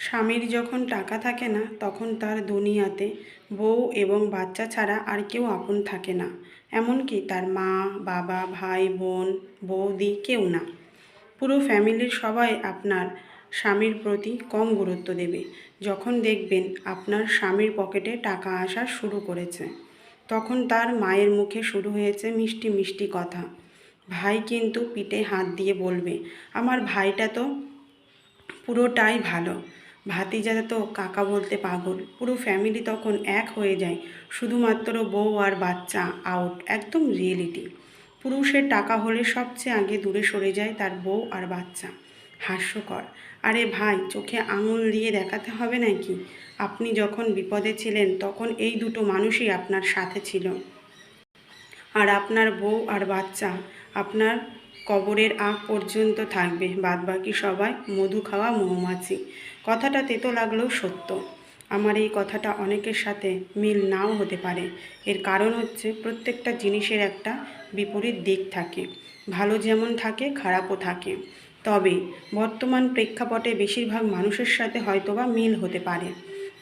স্বামীর যখন টাকা থাকে না, তখন তার দুনিয়াতে বউ এবং বাচ্চা ছাড়া আর কেউ আপন থাকে না। এমনকি তার মা, বাবা, ভাই, বোন, বৌদি কেউ না। পুরো ফ্যামিলির সবাই আপনার স্বামীর প্রতি কম গুরুত্ব দেবে। যখন দেখবেন আপনার স্বামীর পকেটে টাকা আসা শুরু করেছে, তখন তার মায়ের মুখে শুরু হয়েছে মিষ্টি মিষ্টি কথা। ভাই কিন্তু পিঠে হাত দিয়ে বলবে, আমার ভাইটা তো পুরোটাই ভালো। ভাতিজারা তো কাকা বলতে পাগল। পুরো ফ্যামিলি তখন এক হয়ে যায়। শুধুমাত্র বউ আর বাচ্চা আউট একদম রিয়েলিটি পুরুষের টাকা হলে সবচেয়ে আগে দূরে সরে যায় তার বউ আর বাচ্চা। হাস্যকর। আরে ভাই, চোখে আঙুল দিয়ে দেখাতে হবে নাকি? আপনি যখন বিপদে ছিলেন, তখন এই দুটো মানুষই আপনার সাথে ছিল। আর আপনার বউ আর বাচ্চা, আপনার কবরের আগ পর্যন্ত থাকবে। বাদবাকি সবাই মধু খাওয়া মৌমাছি। কথাটা তেতো লাগলেও সত্য। আমার এই কথাটা অনেকের সাথে মিল নাও হতে পারে। এর কারণ হচ্ছে প্রত্যেকটা জিনিসের একটা বিপরীত দিক থাকে। ভালো যেমন থাকে, খারাপও থাকে। তবে বর্তমান প্রেক্ষাপটে বেশিরভাগ মানুষের সাথে হয়তোবা মিল হতে পারে।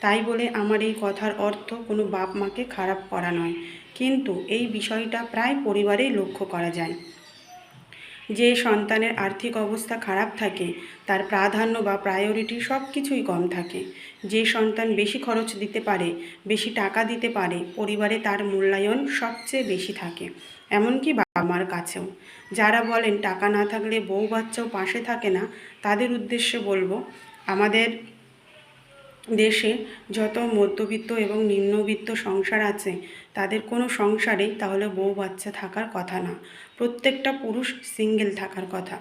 তাই বলে আমার এই কথার অর্থ কোনো বাপ মাকে খারাপ করা নয়। কিন্তু এই বিষয়টা প্রায় পরিবারেই লক্ষ্য করা যায়। যে সন্তানের আর্থিক অবস্থা খারাপ থাকে, তার প্রাধান্য বা প্রায়োরিটি সব কিছুই কম থাকে। যে সন্তান বেশি খরচ দিতে পারে, বেশি টাকা দিতে পারে, পরিবারে তার মূল্যায়ন সবচেয়ে বেশি থাকে, এমনকি বাবা মার কাছেও। যারা বলেন, টাকা না থাকলে বউ বাচ্চাও পাশে থাকে না, তাদের উদ্দেশ্যে বলব, আমাদের দেশে যত মধ্যবিত্ত এবং নিম্নবিত্ত সংসার আছে, তাদের কোনো সংসারেই তাহলে বউ বাচ্চা থাকার কথা না। প্রত্যেকটা পুরুষ সিঙ্গেল থাকার কথা।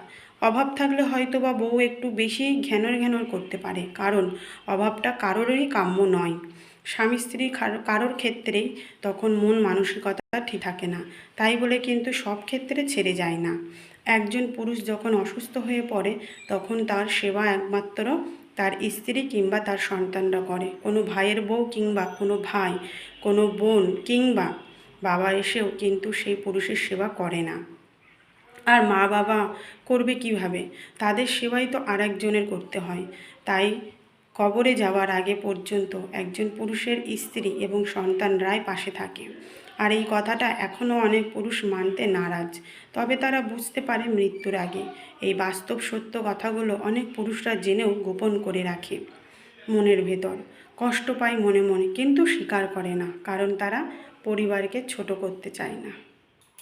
অভাব থাকলে হয়তো বা বউ একটু বেশি ঘ্যানর ঘ্যানর করতে পারে, কারণ অভাবটা কারোরই কাম্য নয়। স্বামী স্ত্রী কারোর ক্ষেত্রেই তখন মন মানসিকতা ঠিক থাকে না, তাই বলে কিন্তু সব ক্ষেত্রে ছেড়ে যায় না। একজন পুরুষ যখন অসুস্থ হয়ে পড়ে, তখন তার সেবা একমাত্র তার স্ত্রী কিংবা তার সন্তানরা করে। কোনো ভাইয়ের বউ কিংবা কোনো ভাই, কোনো বোন কিংবা বাবা এসেও কিন্তু সেই পুরুষের সেবা করে না। আর মা বাবা করবে কীভাবে? তাদের সেবাই তো আর একজনের করতে হয়। তাই কবরে যাওয়ার আগে পর্যন্ত একজন পুরুষের স্ত্রী এবং সন্তানরাই পাশে থাকে। আর এই কথাটা এখনও অনেক পুরুষ মানতে নারাজ। তবে তারা বুঝতে পারে মৃত্যুর আগে। এই বাস্তব সত্য কথাগুলো অনেক পুরুষরা জেনেও গোপন করে রাখে মনের ভেতর। কষ্ট পায় মনে মনে, কিন্তু স্বীকার করে না, কারণ তারা পরিবারকে ছোট করতে চায় না।